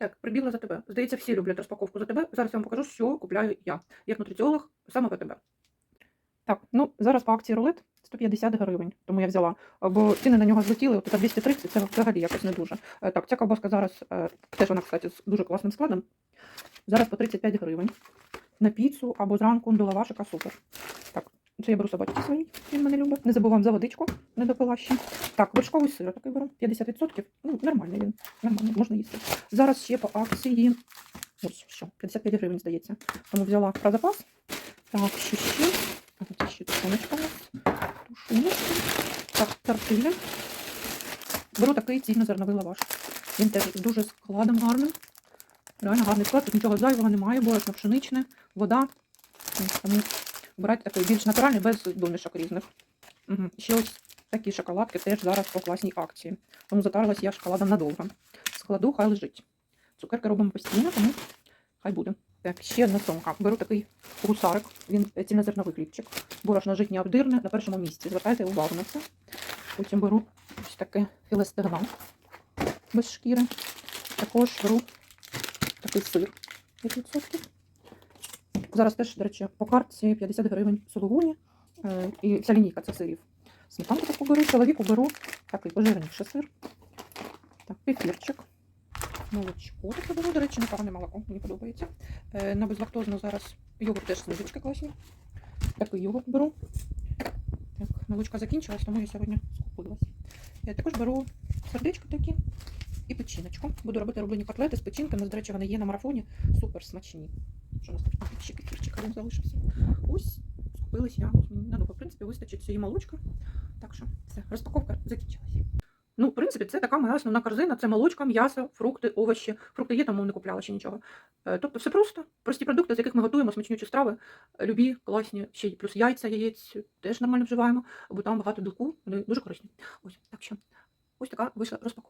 Так, прибігла за тебе. Здається, всі люблять розпаковку за тебе. Зараз я вам покажу, що купляю я, як нутриціолог, саме в тебе. Так, ну зараз по акції рулет 150 гривень, тому я взяла. Бо ціни на нього злетіли, от 230, це взагалі якось не дуже. Е, Так, ця ковбаска зараз, е, теж вона, кстати, з дуже класним складом. Зараз по 35 гривень. На піцу або зранку до лавашика супер. Так, це я беру собачці свої, він мене любить. Не забувам за водичку, не допила ще. Так, вершковий сир такий беру, 50%. Ну, нормальний він, нормально, можна їсти. Зараз ще по акції, ось що, 55 гривень, здається. Тому взяла про запас. Так, що ще? А, Це ще тушоночка у нас. Тушоночка. Так, тортилля. Беру такий цільнозерновий лаваш. Він теж дуже складом гарним. Реально гарний склад, тут нічого зайвого немає, борошно пшеничне, вода. Брати такий більш натуральний, без домішок різних. Угу. Ще ось такі шоколадки теж зараз по класній акції. Тому затарилась я шоколадом надовго. Складу, хай лежить. Цукерки робимо постійно, тому хай буде. Так, ще одна сумка. Беру такий гусарик, він цільнозерновий хлібчик. Борошно житнє обдирне на першому місці. Звертайте увагу на це. Потім беру ось таке філе стегна без шкіри. Також беру такий сир 5%. Зараз теж, до речі, по картці 50 гривень сулугуні. Е, і вся лінійка це сирів. Сметанку таку беру, чоловіку беру такий пожирніший сир. Так, кефірчик. Молочко таке беру, до речі, непогане молоко, мені подобається. Е, на безлактозну зараз йогурт теж снижечка класні. Такий йогурт беру. Так, молочка закінчилась, тому я сьогодні скупилась. Я також беру сердечко такі і печіночку. Буду робити рублені котлети з печінками. До речі, вони є на марафоні. Супер смачні. Кефірчик один залишився. Ось, скупилась я. Мені надовго, в принципі, вистачить цієї молочка. Так що все, розпаковка закінчилась. Ну, в принципі, це така моя основна корзина. Це молочка, м'ясо, фрукти, овочі. Фрукти є, тому не купляла ще нічого. Е, Тобто все просто. Прості продукти, з яких ми готуємо смачнючі страви. Любі, класні, ще й плюс яйця, яєць теж нормально вживаємо, бо там багато білку, вони дуже корисні. Ось так що. Ось така вийшла розпаковка.